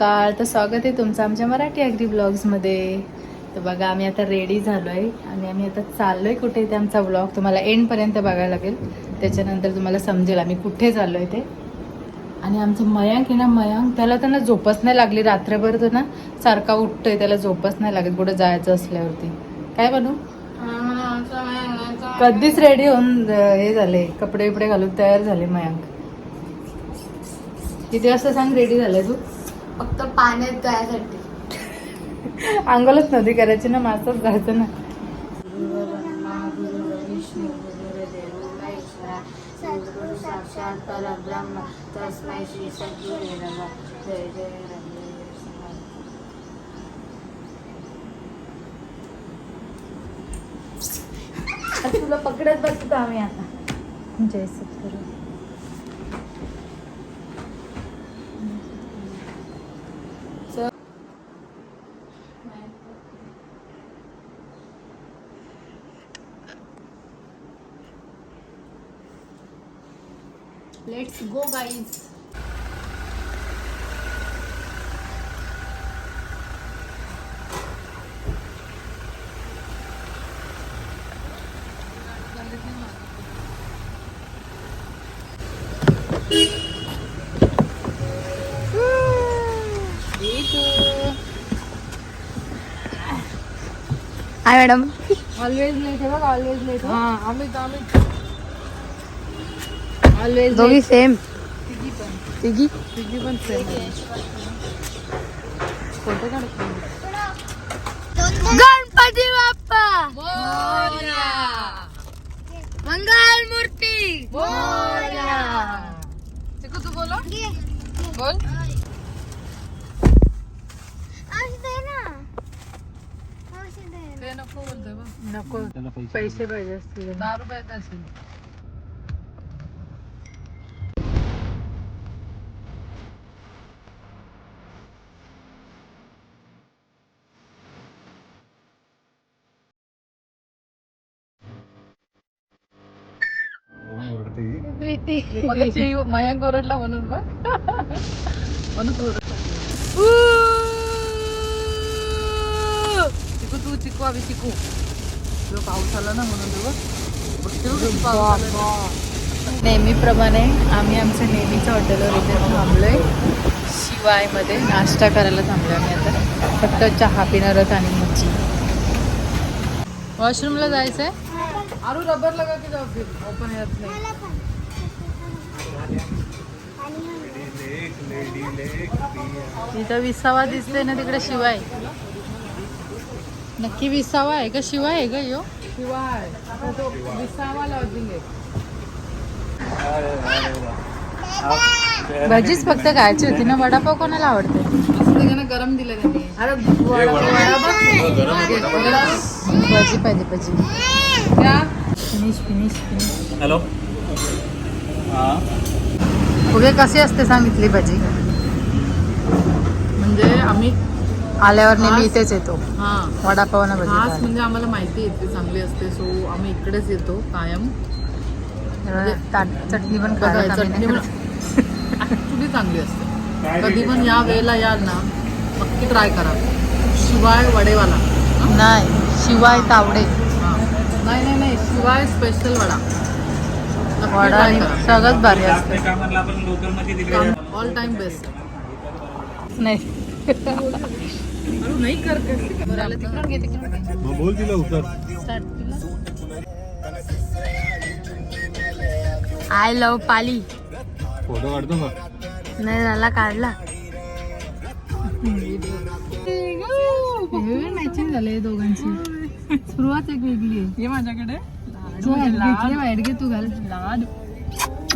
सकाळ तर स्वागत आहे तुमचं आमच्या मराठी अग्री ब्लॉग्समध्ये. तर बघा आम्ही आता रेडी झालो आहे आणि आम्ही आता चाललो आहे कुठे ते आमचा ब्लॉग तुम्हाला एंडपर्यंत बघायला लागेल. त्याच्यानंतर तुम्हाला समजेल आम्ही कुठे चाललो आहे ते. आणि आमचं मयांक आहे ना मयांक त्याला त्यांना झोपच नाही लागली. रात्रभर तो ना सारखा उठतोय त्याला झोपच नाही लागत. कुठं जायचं असल्यावरती. काय बनू? कधीच रेडी होऊन हे झाले. कपडे बिपडे घालून तयार झाले मयांक. किती वाजता सांग रेडी झालाय तू? फक्त पाण्यात जायसाठी अंघोलच नव्हती करायची ना मासच जायचं ना. साक्षात परब्रह्म तस्मै श्री सद्गुरे नमः जय जय तुला पकडत बसतो आम्ही आता. जय सद्गुरू let's go guys hi madam always late आहे बघ ऑलवेज लेट आम्ही आम्ही ऑलवेज दोघी सेम तिघी तिघी पण. सेम फोटो काढतो गणपती बाप्पा! मंगल मूर्ती! चिकू तू बोलो. नको बोलतोय नको. पैसे पाहिजे असतील. दहा रुपयात असेल. मगाशी मयांक ओरडला म्हणून बघ. म्हणून तू ओरडला चिकू तू चिकू आम्ही चिकू. जो पाऊस आला ना म्हणून तू. नेहमीप्रमाणे आम्ही आमच्या नेहमीच्या हॉटेलवर इथे थांबलोय. शिवायमध्ये नाश्ता करायला थांबलोय आम्ही आता. फक्त चहा पिणार आहोत आणि मच्छी वॉशरूमला जायचंय? आरू रबर लगा के फिर. ओपन येत नाही. तिथं विसावा दिसतोय ना तिकडे शिवाय. नक्की विसावा आहे का? शिवाय आहे का यो? शिवाय. तो विसावा लॉजिंग आहे. भजीच फक्त खायची होती ना. वडापाव कोणाला आवडते असं त्याच्यानं गरम दिलं त्यांनी. अरे भजी पाहिजे भजी. त्या फिनिश फिनिश फिनिश हॅलो हां उभे कशी असते सांगितली भजी? म्हणजे आम्ही आल्यावर नेहमी इथेच येतो. हा. वडापाव ना खास. म्हणजे आम्हाला माहिती आहे ती चांगली असते. सो आम्ही इकडेच येतो कायम. ताट- चटणी पण चटणी पण चांगली असते. कधी पण या वेळेला याल ना नक्की ट्राय करा. शिवाय वडेवाला? नाही शिवाय तावडे. नाही नाही नाही शिवाय स्पेशल वडा. वडा. सगळंच भारी असते. ऑल टाइम बेस्ट नाही. बोल तिला उतर आय लव पाली. फोटो काढतो मग नाही झाला काढला. मॅचिंग झाले दोघांची. सुरुवात एक वेगळी आहे. ये माझ्याकडे. बाहेर घे तू घाल. लाड.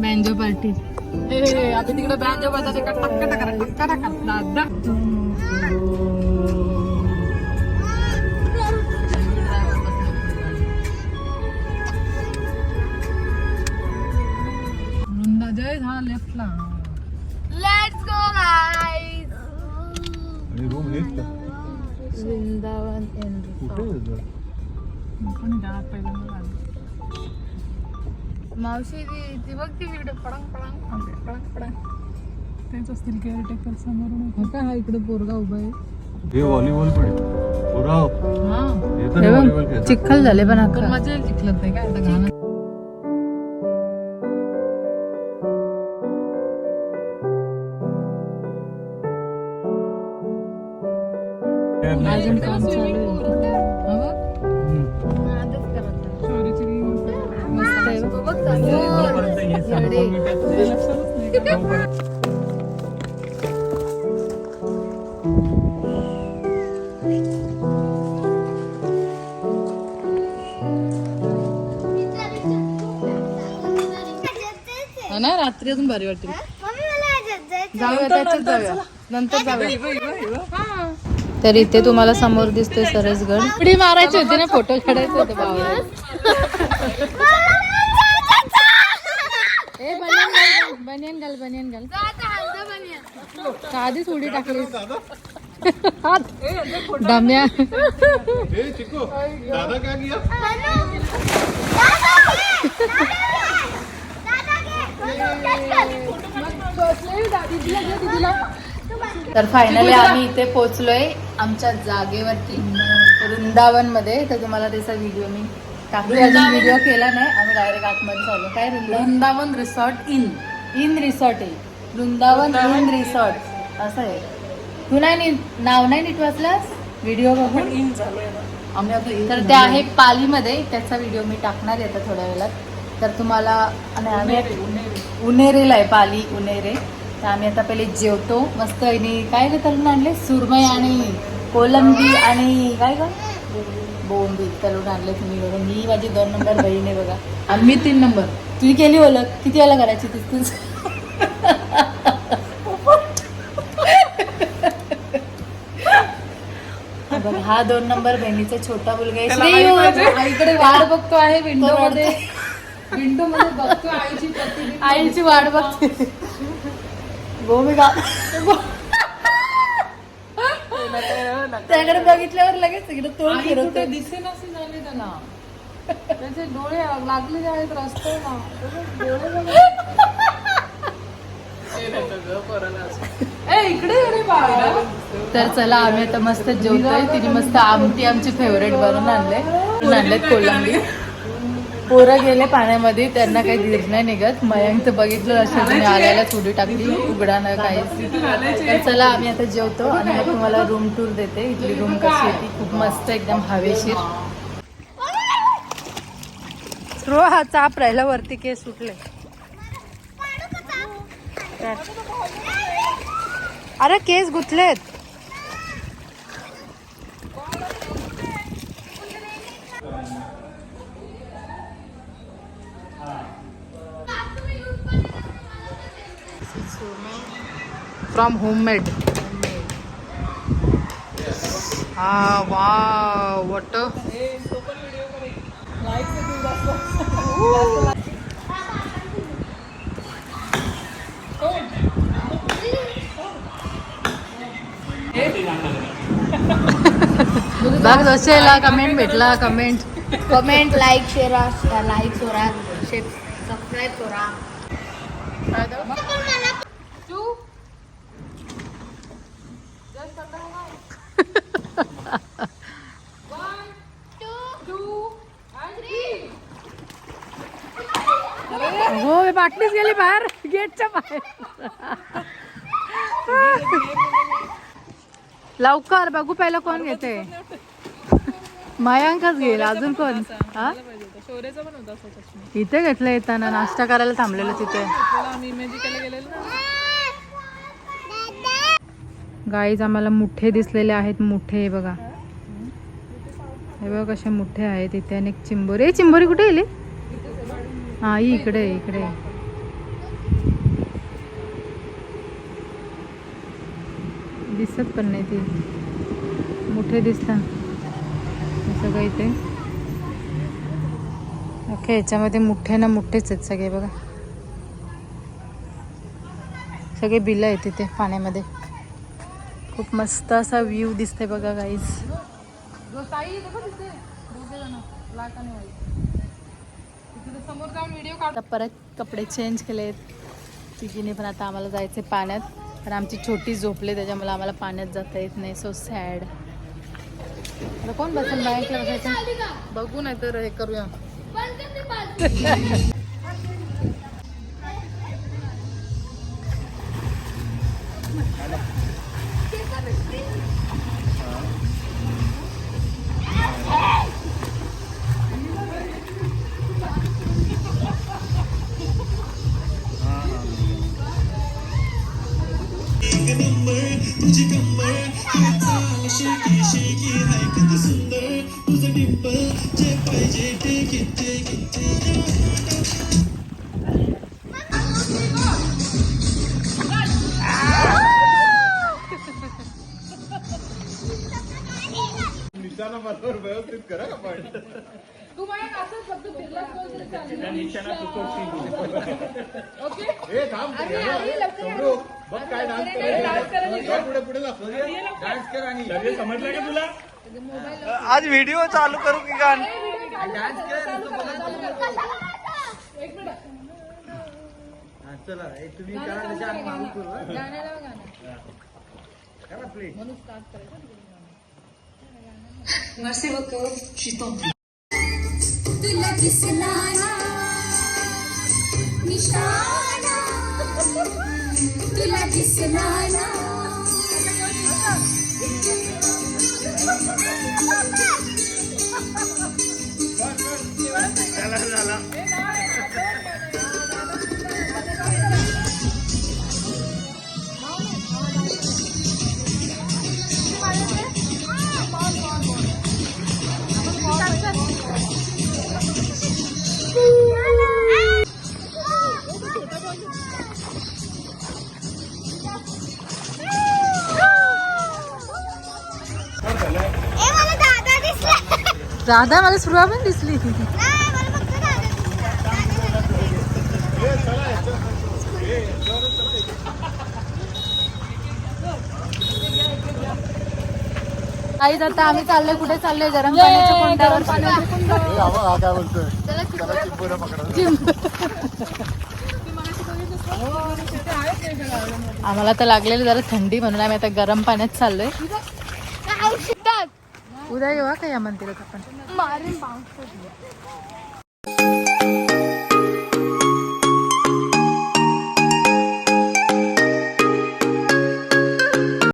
बँजो पार्टी आता तिकडे बँड वाजता ते टक्का टक्का टक्का टक्का दादा वृंदा जय हा लेफ्टला लेट्स गो गाईज आणि रूम हेच का वृंदावन कुठे आहे ते? पण गावात पहिल्यांदा आलो. मावशी ती ती बघ ती इकडे पडंग पडंग पडंग पडंग तेच असतील केअरटेकर समोरून काय हा इकडे पोरगा उभा आहे. हे व्हॉलीबॉल पण आहे. पुराव हा हे. हे तर बघ, व्हॉलीबॉल खेळतात. चिखल झाले पण पण अख्खा मजा येईल चिखलत नाही काय आता घाण ना? रात्री अजून भारी वाटते. जाऊया त्याच्यात जाऊया. नंतर जाऊया. तर इथे तुम्हाला समोर दिसतोय सरसगड. उडी मारायची होती ना फोटो काढायचे होते बाबा. ए बनियन घाल बनियन घाल बनियन घाल. का आधीच उडी टाकली दम्या. चिकू दादा. तर फायनली आम्ही इथे पोहोचलोय आमच्या जागेवरती वृंदावनमध्ये तर तुम्हाला त्याचा व्हिडिओ मी टाकली अजून व्हिडिओ केला नाही. आम्ही डायरेक्ट आतमध्ये चालू काय Vrindavan resort inn inn resort आहे. वृंदावन इन रिसॉर्ट असं आहे. तू नाही नीट नाव नाही नीट वाचलास? व्हिडिओ बघून? इन तर ते आहे पालीमध्ये. त्याचा व्हिडिओ मी टाकणार आहे आता थोड्या वेळात. तर तुम्हाला आणि आम्ही उनेरेला आहे पाली उनेरे. तर आम्ही आता पहिले जेवतो. मस्त आणि काय रे तरुण आणले? सुरमई आणि कोलंबी आणि काय का बोंबी तरुण आणले तुम्ही बघा. मी माझी दोन नंबर बहीण आहे बघा. आम्ही तीन नंबर. तुम्ही केली ओळख? किती वेळा करायची तिथून हा बघ, हा दोन नंबर बहिणीचा छोटा मुलगा आहे. आईकडे वाट बघतो आहे विंडो मध्ये. विंडो मध्ये बघतो आईची प्रतिबिंब आईची वाट बघते. भूमिका. त्याकडे बघितल्यावर लगेच इकडे तोंड फिरवते. कुठे दिसेनाशी झाले त्यांना त्याचे डोळे लागलेले आहेत डोळे बघा. ए इकडे तर चला आम्ही आता मस्त जेवतोय. तिने मस्त आमटी आमची फेवरेट बनवून आणले. आणलेत कोलंबी. पोरं गेले पाण्यामध्ये त्यांना काही दिसत नाही निघत. मयंक तर बघितलं असेल तुम्ही आल्याला थोडी टाकली उघडा ना काही. तर चला आम्ही आता जेवतो आणि मग तुम्हाला रूम टूर देते. इथली रूम कशी होती खूप मस्त एकदम हवेशीर. रो हा चाप राहिला वरती केस सुटले. अरे केस गुंतलेत. From homemade. हा वा वट बघ जसेला कमेंट भेटला comment comment like share like करा सबस्क्राईब करा हो मी बाटलीच गेली बाहेर गेटच्या बाहेर. लवकर बघू पहिलं कोण घेते. मयांकच घेईल अजून कोण? हा? इथे घेतलं येताना नाश्ता करायला थांबलेलं तिथे गाईज आम्हाला मुठे दिसलेले आहेत मुठे हे बघा. हे? बघा कसे मुठे आहेत इथे आणि एक चिंबोरी चिंबोरी कुठे गेली? हा इकडे इकडे. दिसत पण नाही ती. मोठे दिसतात. सगळं इथे. ओके याच्यामध्ये मोठे ना मोठेच आहेत सगळे बघा. सगळे बिलं आहेत तिथे पाण्यामध्ये. खूप मस्त असा व्ह्यू दिसते बघा गाईज समोर जाऊन व्हिडिओ काढ आता परत कपडे चेंज केलेत. तिघीने पण आता आम्हाला जायचे पाण्यात. पण आमची छोटी झोपले त्याच्यामुळे आम्हाला पाण्यात जाता येत नाही. सो सॅड आता कोण बसेल बसायचं बघू नाही तर हे करूया. बरोबर व्यवस्थित करा का पण त्या निशाणा चुकवशील तू. हे थांब. समरू बघ काय डान्स पुढे पुढे डान्स कर आणि समजलं का तुला? आज व्हिडिओ चालू करू की गाणं? चला एक तुम्ही करा त्याच्या आम्ही मागून करू. हा? करा play. तुला दिसला ना निशाणा तुला दिसला ना. ए मला दादा दिसला राधा मला सुरुवात पण दिसली नाही मला फक्त दादा दिसला. आई आता आम्ही चाललोय कुठे चाललोय? गरम पाण्याच्या कोंडावर. आवा हा काय बोलतोय त्याला चिंबोऱ्या पकडा आम्हाला तर लागलेली जरा थंडी म्हणून आम्ही आता गरम पाण्यात चाललोय. उद्या येऊ का या मंदिरात आपण?